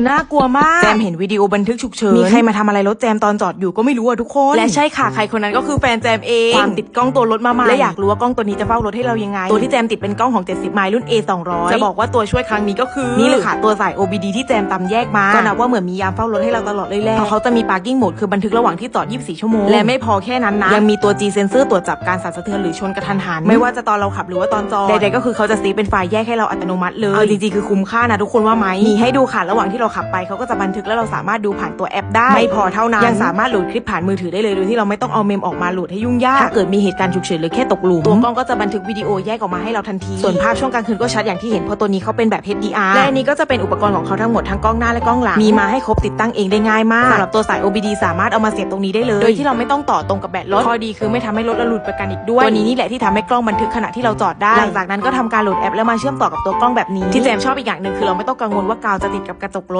คือน่ากลัวมาก แจมเห็นวิดีโอบันทึกฉุกเฉิน มีมีใคใครรมามาทำอะไรรถแจมตอนจอดอยู่ก็ไม่รู้อะทุกคน และใช่ค่ะใครคนนั้นก็คือแฟนแจมเองความติดกล้องตัวรถมาใหม่และอยากรู้ว่ากล้องตัวนี้จะเฝ้ารถให้เรายังไง ตัวที่แจมติดเป็นกล้องของ 70 ไมล์รุ่น A 200จะบอกว่าตัวช่วยครั้งนี้ก็คือ นี่เลยค่ะตัวสาย OBD ที่แจมตำแยกมา ก็นับว่าเหมือนมียามเฝ้ารถให้เราตลอดเลยแหละเพราะเขาจะมี parking mode คือบันทึกระหว่างที่จอด 24 ชั่วโมง และไม่พอแค่นั้นนะยังมีตัว G sensor ตรวจจับการสั่นสะเทือนหรือชนกระทันหันไม่ว่าจะตอนเราขับหรือว่าตอนจอดใดๆก็คือเขาจะซีเป็นไฟล์แยกให้เราอัตโนมัติเลยเอาจริงๆคือคุ้มค่านะทุกคนว่าไหมมีให้ดูค่ะระหว่างที่เราขับไปเขาก็จะบันทึกแล้วเราสามารถดูผ่านตัวแอปได้ ไม่พอเท่านั้นยังสามารถโหลดคลิปผ่านมือถือได้เลยโดยที่เราไม่ต้องเอาเมมออกมาโหลดให้ยุ่งยากถ้าเกิดมีเหตุการณ์ฉุกเฉินหรือแค่ตกหลุมตัวกล้องก็จะบันทึกวิดีโอแยกออกมาให้เราทันทีส่วนภาพช่วงกลางคืนก็ชัดอย่างที่เห็นเพราะตัวนี้เขาเป็นแบบ HDR และอันนี้ก็จะเป็นอุปกรณ์ของเขาทั้งหมดทั้งกล้องหน้าและกล้องหลังมีมาให้ครบติดตั้งเองได้ง่ายมากสำหรับตัวสาย OBD สามารถเอามาเสียบตรงนี้ได้เลยโดยที่เราไม่ต้องต่อตรงกับแบตรถข้อดีคือไม่ทำให้รถเราหลุดประกันอีกด้วยตัวนี้นี่แหละที่ทำให้กล้องบันทึกขณะที่เราจอดได้หลังจากนั้นก็ทำการโหลดแอปแล้วมาเชื่อมต่อกับตัวกล้องแบบนี้ที่แจมชอบอีกอย่างหนึ่งคือเราไม่ต้องกังวลว่ากาวจะติดกับกระจกรถ